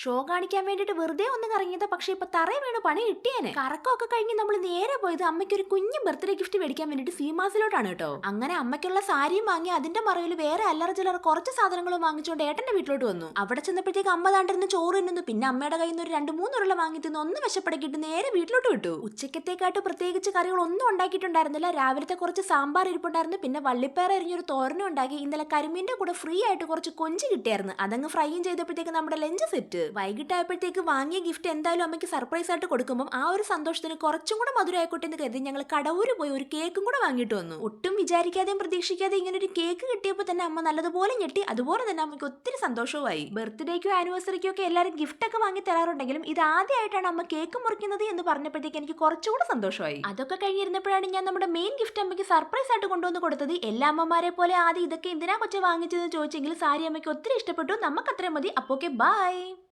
Show കാണിക്കാൻ വേണ്ടിട്ട് വെറുതെ ഒന്ന് കറങ്ങിയത് പക്ഷെ ഇപ്പൊ തറയെ വീണ് പണി കിട്ടിയേനെ കറക്കമൊക്കെ കഴിഞ്ഞ് നമ്മൾ നേരെ പോയത് അമ്മയ്ക്ക് ഒരു കുഞ്ഞു ബർത്ത്ഡേ ഗിഫ്റ്റ് മേടിക്കാൻ വേണ്ടിട്ട് സീമാസിലോട്ടാണ് കേട്ടോ. അങ്ങനെ അമ്മയ്ക്കുള്ള സാരിയും വാങ്ങി അതിന്റെ മറവിൽ വേറെ അല്ലറ ചിലർ കുറച്ച് സാധനങ്ങളും വാങ്ങിച്ചുകൊണ്ട് ഏട്ടന്റെ വീട്ടിലോട്ട് വന്നു. അവിടെ ചെന്നപ്പോഴത്തേക്ക് അമ്മ താണ്ടിരുന്ന് ചോറ് തിന്നുന്നു. പിന്നെ അമ്മയുടെ കയ്യിൽ നിന്ന് ഒരു രണ്ട് മൂന്ന് ഉരുള വാങ്ങി തിന്ന് ഒന്ന് വിശപ്പടക്കിട്ട് നേരെ വീട്ടിലോട്ട് വിട്ടു. ഉച്ചക്കത്തേക്കായിട്ട് പ്രത്യേകിച്ച് കറികൾ ഒന്നും ഉണ്ടാക്കിയിട്ടുണ്ടായിരുന്നില്ല. രാവിലത്തെ കുറച്ച് സാമ്പാർ ഇരിപ്പുണ്ടായിരുന്നു. പിന്നെ വള്ളിപ്പയർ എറിഞ്ഞൊരു തോരനും ഉണ്ടാക്കി. ഇന്നലെ കരിമീന്റെ കൂടെ ഫ്രീ ആയിട്ട് കുറച്ച് കൊഞ്ച് കിട്ടിയായിരുന്നു. അതങ്ങ് ഫ്രൈയും ചെയ്തപ്പോഴത്തേക്ക് നമ്മുടെ ലഞ്ച് സെറ്റ്. വൈകിട്ടായപ്പോഴത്തേക്ക് വാങ്ങിയ ഗിഫ്റ്റ് എന്തായാലും അമ്മയ്ക്ക് സർപ്രൈസ് ആയിട്ട് കൊടുക്കുമ്പോൾ ആ ഒരു സന്തോഷത്തിന് കുറച്ചും കൂടെ മധുരമായിക്കോട്ടെ എന്ന് കരുതി ഞങ്ങൾ കടവൂര് പോയി ഒരു കേക്കും കൂടെ വാങ്ങിയിട്ട് വന്നു. ഒട്ടും വിചാരിക്കാതെയും പ്രതീക്ഷിക്കാതെ ഇങ്ങനെ ഒരു കേക്ക് കിട്ടിയപ്പോൾ തന്നെ അമ്മ നല്ലതുപോലെ ഞെട്ടി. അതുപോലെ തന്നെ അമ്മയ്ക്ക് ഒത്തിരി സന്തോഷവുമായി. ബർത്ത്ഡേക്കോ ആനിവേഴ്സറിക്കോ ഒക്കെ എല്ലാവരും ഗിഫ്റ്റ് ഒക്കെ വാങ്ങി തരാറുണ്ടെങ്കിലും ഇത് ആദ്യമായിട്ടാണ് അമ്മ കേക്ക് മുറിക്കുന്നത് എന്ന് പറഞ്ഞപ്പോഴത്തേക്ക് എനിക്ക് കുറച്ചുകൂടെ സന്തോഷമായി. അതൊക്കെ കഴിഞ്ഞിരുന്നപ്പോഴാണ് ഞാൻ നമ്മുടെ മെയിൻ ഗിഫ്റ്റ് അമ്മയ്ക്ക് സർപ്രൈസ് ആയിട്ട് കൊണ്ടുവന്ന് കൊടുത്തത്. എല്ലാ അമ്മമാരെ പോലെ ആദ്യം ഇതൊക്കെ എന്തിനാ കൊച്ചു വാങ്ങിച്ചതെന്ന് ചോദിച്ചെങ്കിൽ സാരി അമ്മയ്ക്ക് ഒത്തിരി ഇഷ്ടപ്പെട്ടു. നമുക്ക് അത്രയും മതി. അപ്പോക്കെ ബൈ